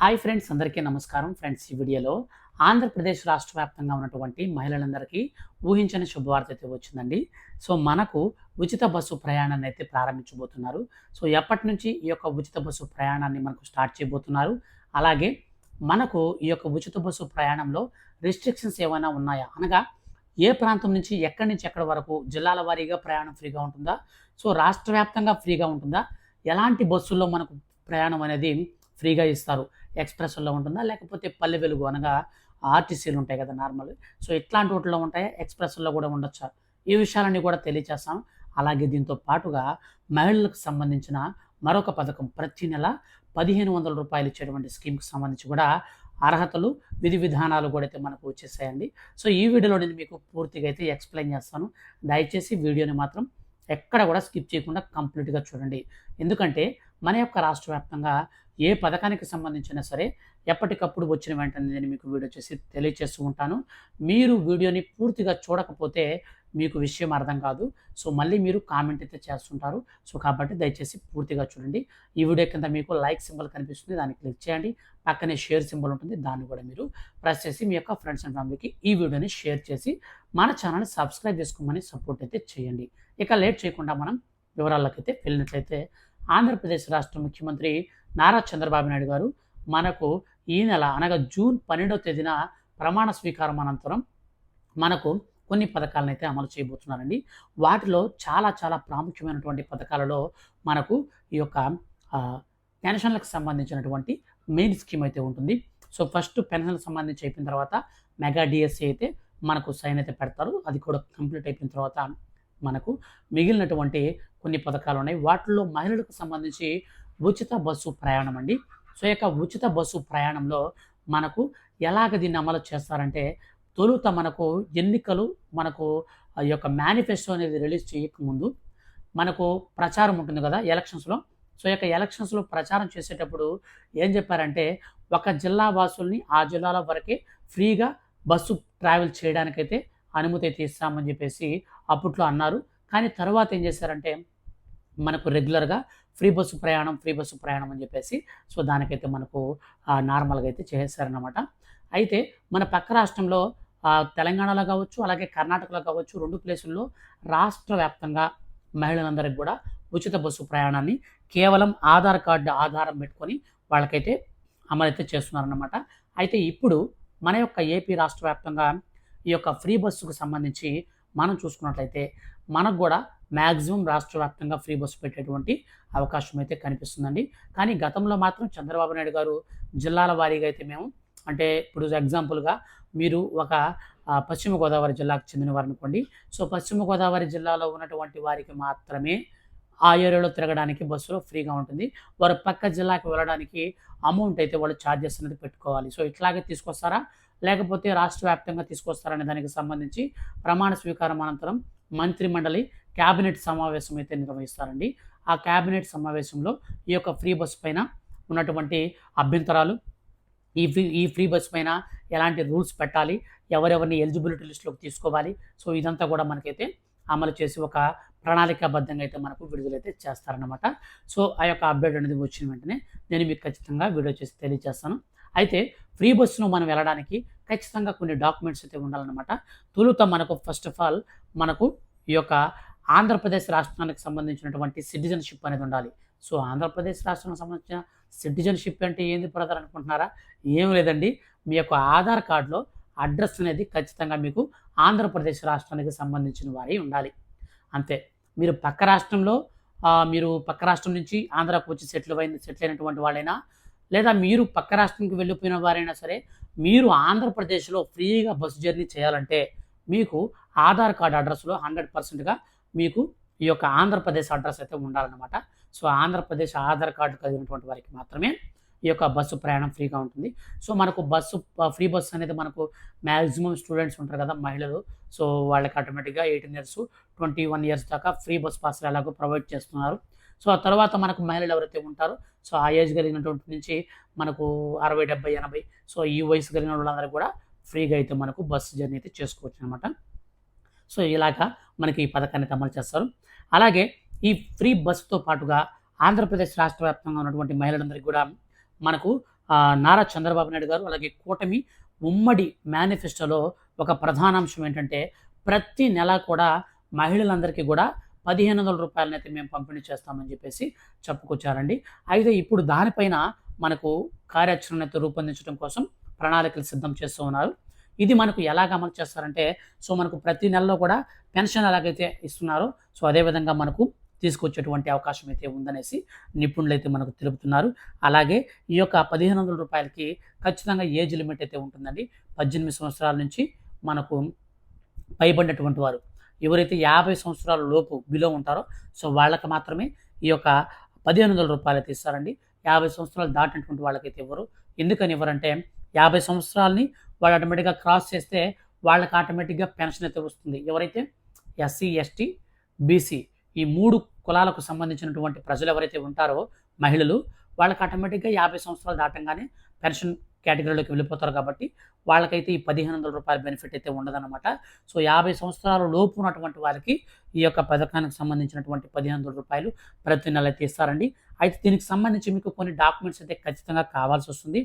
Hi friends అందరికీ నమస్కారం. Friends ఈ వీడియోలో ఆంధ్రప్రదేశ్ రాష్ట్ర వ్యాప్తంగా ఉన్నటువంటి మహిళలందరికీ ఊహించని శుభవార్త అయితే వచ్చిందండి. సో మనకు ఉచిత బస్సు ప్రయాణాన్ని అయితే ప్రారంభించబోతున్నారు. సో ఎప్పటి నుంచి ఈ యొక్క ఉచిత బస్సు ప్రయాణాన్ని మనకు స్టార్ట్ చేయబోతున్నారు? అలాగే మనకు ఈ యొక్క ఉచిత బస్సు ప్రయాణంలో రిస్ట్రిక్షన్స్ ఏమైనా ఉన్నాయా? అనగా ఏ ప్రాంతం నుంచి ఎక్కడి నుంచి ఎక్కడి వరకు జిల్లాల వారీగా ప్రయాణం ఫ్రీగా ఉంటుందా? సో రాష్ట్ర వ్యాప్తంగా ఫ్రీగా ఉంటుందా? ఎలాంటి బస్సుల్లో మనకు ప్రయాణం అనేది ఫ్రీగా ఇస్తారు? ఎక్స్ప్రెస్లో ఉంటుందా? లేకపోతే పల్లె వెలుగు అనగా ఆర్టీసీలు ఉంటాయి కదా నార్మల్. సో ఇట్లాంటి వాటిలో ఉంటాయా ఎక్స్ప్రెస్లో కూడా ఉండొచ్చా. ఈ విషయాలన్నీ కూడా తెలియచేస్తాం. అలాగే దీంతో పాటుగా మహిళలకు సంబంధించిన మరొక పథకం ప్రతి నెల పదిహేను వందల రూపాయలు ఇచ్చేటువంటి స్కీమ్కి సంబంధించి కూడా అర్హతలు విధి విధానాలు కూడా అయితే మనకు వచ్చేసాయండి. సో ఈ వీడియోలో నేను మీకు పూర్తిగా అయితే ఎక్స్ప్లెయిన్ చేస్తాను. దయచేసి వీడియోని మాత్రం ఎక్కడ కూడా స్కిప్ చేయకుండా కంప్లీట్గా చూడండి. ఎందుకంటే మన యొక్క రాష్ట్ర వ్యాప్తంగా ఏ పథకానికి సంబంధించినా సరే ఎప్పటికప్పుడు వచ్చిన వెంటనే నేను మీకు వీడియో చేసి తెలియచేస్తూ ఉంటాను. మీరు వీడియోని పూర్తిగా చూడకపోతే మీకు విషయం అర్థం కాదు. సో మళ్ళీ మీరు కామెంట్ అయితే చేస్తుంటారు. సో కాబట్టి దయచేసి పూర్తిగా చూడండి. ఈ వీడియో కింద మీకు లైక్ సింబల్ కనిపిస్తుంది. దాన్ని క్లిక్ చేయండి. పక్కనే షేర్ సింబల్ ఉంటుంది. దాన్ని కూడా మీరు ప్రెస్ చేసి మీ యొక్క ఫ్రెండ్స్ అండ్ ఫ్యామిలీకి ఈ వీడియోని షేర్ చేసి మన ఛానల్ని సబ్స్క్రైబ్ చేసుకోమని సపోర్ట్ అయితే చేయండి. ఇక లేట్ చేయకుండా మనం వివరాలకైతే వెళ్ళినట్లయితే ఆంధ్రప్రదేశ్ రాష్ట్ర ముఖ్యమంత్రి నారా చంద్రబాబు నాయుడు గారు మనకు ఈ నెల అనగా జూన్ పన్నెండవ తేదీన ప్రమాణ స్వీకారం అనంతరం మనకు కొన్ని పథకాలను అయితే అమలు చేయబోతున్నారండి. వాటిలో చాలా చాలా ప్రాముఖ్యమైనటువంటి పథకాలలో మనకు ఈ యొక్క పెన్షన్లకు సంబంధించినటువంటి మెయిన్ స్కీమ్ అయితే ఉంటుంది. సో ఫస్ట్ పెన్షన్లకు సంబంధించి అయిపోయిన తర్వాత మెగా డిఎస్సి అయితే మనకు సైన్ అయితే పెడతారు. అది కూడా కంప్లీట్ అయిపోయిన తర్వాత మనకు మిగిలినటువంటి కొన్ని పథకాలు ఉన్నాయి. వాటిల్లో మహిళలకు సంబంధించి ఉచిత బస్సు ప్రయాణం అండి. సో యొక్క ఉచిత బస్సు ప్రయాణంలో మనకు ఎలాగ దీన్ని అమలు చేస్తారంటే తొలుత మనకు ఎన్నికలు మనకు ఆ యొక్క మేనిఫెస్టో అనేది రిలీజ్ చేయకముందు మనకు ప్రచారం ఉంటుంది కదా ఎలక్షన్స్లో. సో యొక్క ఎలక్షన్స్లో ప్రచారం చేసేటప్పుడు ఏం చెప్పారంటే ఒక జిల్లా వాసుల్ని ఆ జిల్లాల వరకే ఫ్రీగా బస్సు ట్రావెల్ చేయడానికైతే అనుమతి అయితే ఇస్తామని చెప్పేసి అప్పట్లో అన్నారు. కానీ తర్వాత ఏం చేశారంటే మనకు రెగ్యులర్గా ఫ్రీ బస్సు ప్రయాణం ఫ్రీ బస్సు ప్రయాణం అని చెప్పేసి సో దానికైతే మనకు నార్మల్గా అయితే చేసేసారనమాట అయితే మన పక్క రాష్ట్రంలో తెలంగాణలో కావచ్చు అలాగే కర్ణాటకలో కావచ్చు రెండు ప్లేసుల్లో రాష్ట్ర వ్యాప్తంగా మహిళలందరికీ కూడా ఉచిత బస్సు ప్రయాణాన్ని కేవలం ఆధార్ కార్డు ఆధారం పెట్టుకొని వాళ్ళకైతే అమలైతే చేస్తున్నారన్నమాట. అయితే ఇప్పుడు మన యొక్క ఏపీ రాష్ట్ర వ్యాప్తంగా ఈ యొక్క ఫ్రీ బస్సుకు సంబంధించి మనం చూసుకున్నట్లయితే మనకు కూడా మ్యాక్సిమం రాష్ట్ర వ్యాప్తంగా ఫ్రీ బస్సు పెట్టేటువంటి అవకాశం అయితే కనిపిస్తుందండి. కానీ గతంలో మాత్రం చంద్రబాబు నాయుడు గారు జిల్లాల వారీగా అయితే మేము అంటే ఇప్పుడు ఎగ్జాంపుల్గా మీరు ఒక పశ్చిమ గోదావరి జిల్లాకు చెందినవారు అనుకోండి సో పశ్చిమ గోదావరి జిల్లాలో ఉన్నటువంటి వారికి మాత్రమే ఆ ఏరియాలో తిరగడానికి బస్సులో ఫ్రీగా ఉంటుంది. వారు పక్క జిల్లాకి వెళ్ళడానికి అమౌంట్ అయితే వాళ్ళు ఛార్జెస్ అనేది పెట్టుకోవాలి. సో ఇట్లాగే తీసుకొస్తారా? లేకపోతే రాష్ట్ర వ్యాప్తంగా తీసుకొస్తారనే దానికి సంబంధించి ప్రమాణ స్వీకారం అనంతరం మంత్రి మండలి క్యాబినెట్ సమావేశం అయితే నిర్వహిస్తారండి. ఆ క్యాబినెట్ సమావేశంలో ఈ యొక్క ఫ్రీ బస్ పైన ఉన్నటువంటి అభ్యంతరాలు ఈ ఫ్రీ ఈ ఫ్రీ బస్ పైన ఎలాంటి రూల్స్ పెట్టాలి ఎవరెవరిని ఎలిజిబిలిటీ లిస్టులోకి తీసుకోవాలి సో ఇదంతా కూడా మనకైతే అమలు చేసి ఒక ప్రణాళికాబద్ధంగా అయితే మనకు విడుదలైతే చేస్తారనమాట సో ఆ యొక్క అప్డేట్ అనేది వచ్చిన వెంటనే నేను మీకు ఖచ్చితంగా వీడియో చేసి తెలియజేస్తాను. అయితే ఫ్రీ బస్సును మనం వెళ్ళడానికి ఖచ్చితంగా కొన్ని డాక్యుమెంట్స్ అయితే ఉండాలన్నమాట. తొలుత మనకు ఫస్ట్ ఆఫ్ ఆల్ మనకు ఈ యొక్క ఆంధ్రప్రదేశ్ రాష్ట్రానికి సంబంధించినటువంటి సిటిజన్షిప్ అనేది ఉండాలి. సో ఆంధ్రప్రదేశ్ రాష్ట్రానికి సంబంధించిన సిటిజన్షిప్ అంటే ఏంది బ్రదర్ అనుకుంటున్నారా? ఏం లేదండి. మీ యొక్క ఆధార్ కార్డులో అడ్రస్ అనేది ఖచ్చితంగా మీకు ఆంధ్రప్రదేశ్ రాష్ట్రానికి సంబంధించిన వారి ఉండాలి. అంతే. మీరు పక్క రాష్ట్రంలో మీరు పక్క రాష్ట్రం నుంచి ఆంధ్రాకు వచ్చి సెటిల్ అయిన సెటిల్ అయినటువంటి వాళ్ళైనా లేదా మీరు పక్క రాష్ట్రానికి వెళ్ళిపోయిన వారైనా సరే మీరు ఆంధ్రప్రదేశ్లో ఫ్రీగా బస్సు జర్నీ చేయాలంటే మీకు ఆధార్ కార్డ్ అడ్రస్లో హండ్రెడ్ పర్సెంట్గా మీకు ఈ యొక్క ఆంధ్రప్రదేశ్ అడ్రస్ అయితే ఉండాలన్నమాట. సో ఆంధ్రప్రదేశ్ ఆధార్ కార్డు కలిగినటువంటి వారికి మాత్రమే ఈ యొక్క బస్సు ప్రయాణం ఫ్రీగా ఉంటుంది. సో మనకు బస్సు ఫ్రీ బస్సు అనేది మనకు మ్యాక్సిమం స్టూడెంట్స్ ఉంటారు కదా మహిళలు. సో వాళ్ళకి ఆటోమేటిక్గా eighteen years twenty one years దాకా ఫ్రీ బస్ పాస్ ఎలాగో ప్రొవైడ్ చేస్తున్నారు. సో ఆ తర్వాత మనకు మహిళలు ఎవరైతే ఉంటారో సో ఆ ఏజ్ కలిగినటువంటి నుంచి మనకు అరవై డెబ్బై ఎనభై సో ఈ వయసు కలిగిన వాళ్ళందరూ కూడా ఫ్రీగా అయితే మనకు బస్సు జర్నీ అయితే చేసుకోవచ్చు అనమాట సో ఇలాగా మనకి ఈ పథకాన్ని అమలు చేస్తారు. అలాగే ఈ ఫ్రీ బస్సుతో పాటుగా ఆంధ్రప్రదేశ్ రాష్ట్ర వ్యాప్తంగా ఉన్నటువంటి మహిళలందరికీ కూడా మనకు నారా చంద్రబాబు నాయుడు గారు అలాగే కూటమి ఉమ్మడి మేనిఫెస్టోలో ఒక ప్రధాన అంశం ఏంటంటే ప్రతి నెల కూడా మహిళలందరికీ కూడా పదిహేను వందల రూపాయలనైతే మేము పంపిణీ చేస్తామని చెప్పేసి చెప్పుకొచ్చారండి. అయితే ఇప్పుడు దానిపైన మనకు కార్యాచరణ అయితే రూపొందించడం కోసం ప్రణాళికలు సిద్ధం చేస్తూ ఉన్నారు. ఇది మనకు ఎలాగ అమలు చేస్తారంటే సో మనకు ప్రతి నెలలో కూడా పెన్షన్ ఎలాగైతే ఇస్తున్నారో సో అదేవిధంగా మనకు తీసుకొచ్చేటువంటి అవకాశం అయితే ఉందనేసి నిపుణులు అయితే మనకు తెలుపుతున్నారు. అలాగే ఈ యొక్క పదిహేను వందల రూపాయలకి ఖచ్చితంగా ఏజ్ లిమిట్ అయితే ఉంటుందండి. పద్దెనిమిది సంవత్సరాల నుంచి మనకు పైబడినటువంటి వారు. ఎవరైతే యాభై సంవత్సరాల లోపు బిలో ఉంటారో సో వాళ్ళకి మాత్రమే ఈ యొక్క పదిహేను వందల రూపాయలు అయితే ఇస్తారండి. యాభై సంవత్సరాలు దాటినటువంటి వాళ్ళకైతే ఇవ్వరు ఎందుకని ఇవ్వరంటే యాభై సంవత్సరాలని వాళ్ళు ఆటోమేటిక్గా క్రాస్ చేస్తే వాళ్ళకి ఆటోమేటిక్గా పెన్షన్ అయితే వస్తుంది. ఎవరైతే ఎస్సీ ఎస్టీ బీసీ ఈ మూడు కులాలకు సంబంధించినటువంటి ప్రజలు ఎవరైతే ఉంటారో మహిళలు వాళ్ళకి ఆటోమేటిక్గా యాభై సంవత్సరాలు దాటంగానే పెన్షన్ కేటగిరీలోకి వెళ్ళిపోతారు కాబట్టి వాళ్ళకైతే ఈ పదిహేను వందల రూపాయల బెనిఫిట్ అయితే ఉండదన్నమాట. సో యాభై సంవత్సరాల లోపు ఉన్నటువంటి వారికి ఈ యొక్క పథకానికి సంబంధించినటువంటి పదిహేను వందల రూపాయలు ప్రతి నెల అయితే ఇస్తారండి. అయితే దీనికి సంబంధించి మీకు కొన్ని డాక్యుమెంట్స్ అయితే ఖచ్చితంగా కావాల్సి వస్తుంది.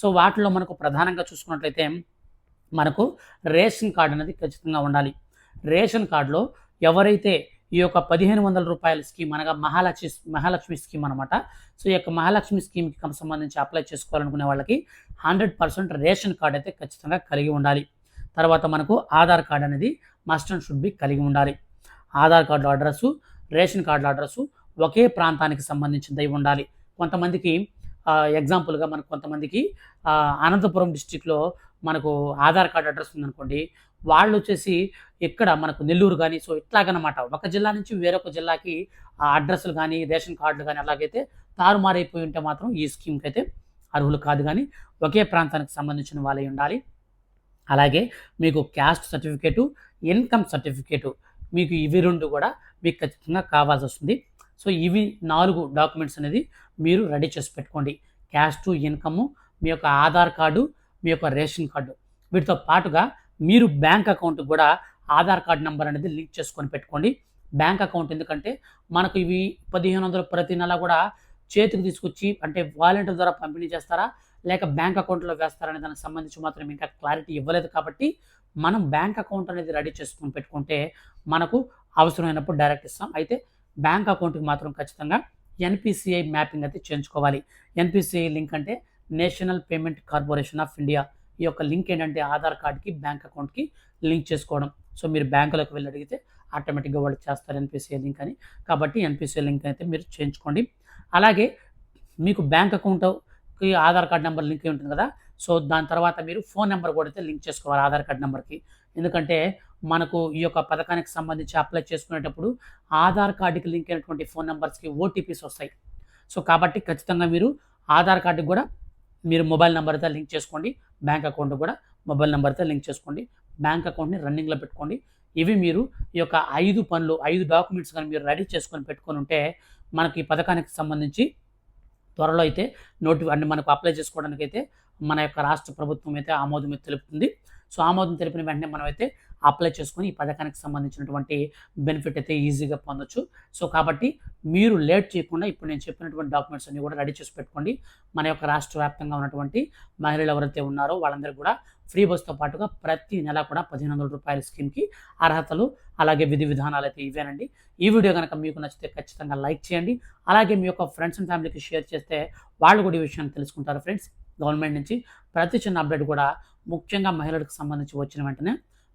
సో వాటిలో మనకు ప్రధానంగా చూసుకున్నట్లయితే మనకు రేషన్ కార్డు అనేది ఖచ్చితంగా ఉండాలి. రేషన్ కార్డులో ఎవరైతే ఈ యొక్క పదిహేను వందల రూపాయల స్కీమ్ అనగా మహాలక్ష్మి మహాలక్ష్మి స్కీమ్ అనమాట. సో ఈ యొక్క మహాలక్ష్మి స్కీమ్కి సంబంధించి అప్లై చేసుకోవాలనుకునే వాళ్ళకి హండ్రెడ్ పర్సెంట్ రేషన్ కార్డ్ అయితే ఖచ్చితంగా కలిగి ఉండాలి. తర్వాత మనకు ఆధార్ కార్డ్ అనేది మస్ట్ అండ్ షుడ్ బి కలిగి ఉండాలి. Aadhaar card address ration card address ఒకే ప్రాంతానికి సంబంధించినది ఉండాలి. కొంతమందికి ఎగ్జాంపుల్గా మనకు కొంతమందికి అనంతపురం డిస్టిక్లో మనకు ఆధార్ కార్డు అడ్రస్ ఉందనుకోండి వాళ్ళు వచ్చేసి ఇక్కడ మనకు నెల్లూరు కానీ సో ఇట్లాగనమాట. ఒక జిల్లా నుంచి వేరొక జిల్లాకి ఆ అడ్రస్లు కానీ రేషన్ కార్డులు కానీ అలాగైతే తారుమారైపోయి ఉంటే మాత్రం ఈ స్కీమ్కి అయితే అర్హులు కాదు కానీ ఒకే ప్రాంతానికి సంబంధించిన వాళ్ళే ఉండాలి. అలాగే మీకు క్యాస్ట్ సర్టిఫికేటు ఇన్కమ్ సర్టిఫికేటు మీకు ఇవి రెండు కూడా మీకు ఖచ్చితంగా కావాల్సి వస్తుంది. సో ఇవి నాలుగు డాక్యుమెంట్స్ అనేది మీరు రెడీ చేసి పెట్టుకోండి. క్యాస్ట్ ఇన్కమ్ మీ యొక్క ఆధార్ కార్డు మీ యొక్క రేషన్ కార్డు. వీటితో పాటుగా మీరు బ్యాంక్ అకౌంట్ కూడా ఆధార్ కార్డ్ నెంబర్ అనేది లింక్ చేసుకొని పెట్టుకోండి. బ్యాంక్ అకౌంట్ ఎందుకంటే మనకు ఇవి పదిహేను వందలు ప్రతి నెల కూడా చేతికి తీసుకొచ్చి అంటే వాలంటీర్ ద్వారా పంపిణీ చేస్తారా? లేక బ్యాంక్ అకౌంట్లో వేస్తారా అనే దానికి సంబంధించి మాత్రం ఇంకా క్లారిటీ ఇవ్వలేదు కాబట్టి మనం బ్యాంక్ అకౌంట్ అనేది రెడీ చేసుకొని పెట్టుకుంటే మనకు అవసరమైనప్పుడు డైరెక్ట్ ఇస్తాం. అయితే బ్యాంక్ అకౌంట్కి మాత్రం ఖచ్చితంగా ఎన్పిసిఐ మ్యాపింగ్ అయితే చేయించుకోవాలి. ఎన్పిసిఐ లింక్ అంటే National Payment Corporation of India ఈ యొక్క లింక్ ఏంటంటే ఆధార్ కార్డ్కి బ్యాంక్ అకౌంట్కి లింక్ చేసుకోవడం. సో మీరు బ్యాంకులోకి వెళ్ళి అడిగితే ఆటోమేటిక్గా వాళ్ళు చేస్తారు ఎన్పిసిఐ లింక్ అని. కాబట్టి ఎన్పిసిఐ లింక్ అయితే మీరు చేయించుకోండి. అలాగే మీకు బ్యాంక్ అకౌంట్కి ఆధార్ కార్డ్ నెంబర్ లింక్ ఉంటుంది కదా. సో దాని తర్వాత మీరు ఫోన్ నెంబర్ కూడా అయితే లింక్ చేసుకోవాలి ఆధార్ కార్డ్ నెంబర్కి. ఎందుకంటే మనకు ఈ యొక్క పథకానికి సంబంధించి అప్లై చేసుకునేటప్పుడు ఆధార్ కార్డుకి లింక్ అయినటువంటి ఫోన్ నెంబర్స్కి ఓటీపీస్ వస్తాయి. సో కాబట్టి ఖచ్చితంగా మీరు ఆధార్ కార్డుకి కూడా మీరు మొబైల్ నెంబర్తో లింక్ చేసుకోండి. బ్యాంక్ అకౌంట్ కూడా మొబైల్ నెంబర్తో లింక్ చేసుకోండి. బ్యాంక్ అకౌంట్ని రన్నింగ్లో పెట్టుకోండి. ఇవి మీరు ఈ యొక్క ఐదు పనులు ఐదు డాక్యుమెంట్స్ కానీ మీరు రెడీ చేసుకొని పెట్టుకొని ఉంటే మనకి ఈ పథకానికి సంబంధించి త్వరలో అయితే నోటి అంటే మనకు అప్లై చేసుకోవడానికి అయితే మన యొక్క రాష్ట్ర ప్రభుత్వం అయితే ఆమోదం తెలుపుతుంది. సో ఆమోదం తెలిపిన వెంటనే మనం అయితే అప్లై చేసుకుని ఈ పథకానికి సంబంధించినటువంటి బెనిఫిట్ అయితే ఈజీగా పొందొచ్చు. సో కాబట్టి మీరు లేట్ చేయకుండా ఇప్పుడు నేను చెప్పినటువంటి డాక్యుమెంట్స్ అన్ని కూడా రెడీ చేసి పెట్టుకోండి. మన యొక్క రాష్ట్ర వ్యాప్తంగా ఉన్నటువంటి మహిళలు ఎవరైతే ఉన్నారో వాళ్ళందరూ కూడా ఫ్రీ బస్తో పాటుగా ప్రతి నెల కూడా పదిహేను వందల రూపాయల స్కీమ్కి అర్హతలు అలాగే విధి విధానాలు అయితే ఇవేనండి. ఈ వీడియో కనుక మీకు నచ్చితే ఖచ్చితంగా లైక్ చేయండి. అలాగే మీ యొక్క ఫ్రెండ్స్ అండ్ ఫ్యామిలీకి షేర్ చేస్తే వాళ్ళు కూడా ఈ విషయాన్ని తెలుసుకుంటారు ఫ్రెండ్స్. గవర్నమెంట్ నుంచి ప్రతి చిన్న అప్డేట్ కూడా ముఖ్యంగా మహిళలకు సంబంధించి వచ్చిన వెంటనే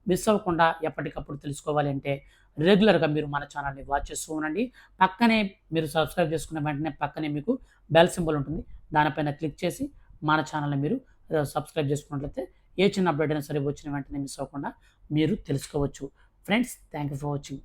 మిస్ అవ్వకుండా ఎప్పటికప్పుడు తెలుసుకోవాలి అంటే రెగ్యులర్గా మీరు మన ఛానల్ని వాచ్ చేస్తూ ఉండండి. పక్కనే మీరు సబ్స్క్రైబ్ చేసుకున్న వెంటనే పక్కనే మీకు బెల్ సింబల్ ఉంటుంది. దానిపైన క్లిక్ చేసి మన ఛానల్ని మీరు సబ్స్క్రైబ్ చేసుకున్నట్లయితే ఏ చిన్న అప్డేట్ అయినా సరే వచ్చిన వెంటనే మిస్ అవ్వకుండా మీరు తెలుసుకోవచ్చు. Friends thank you for watching.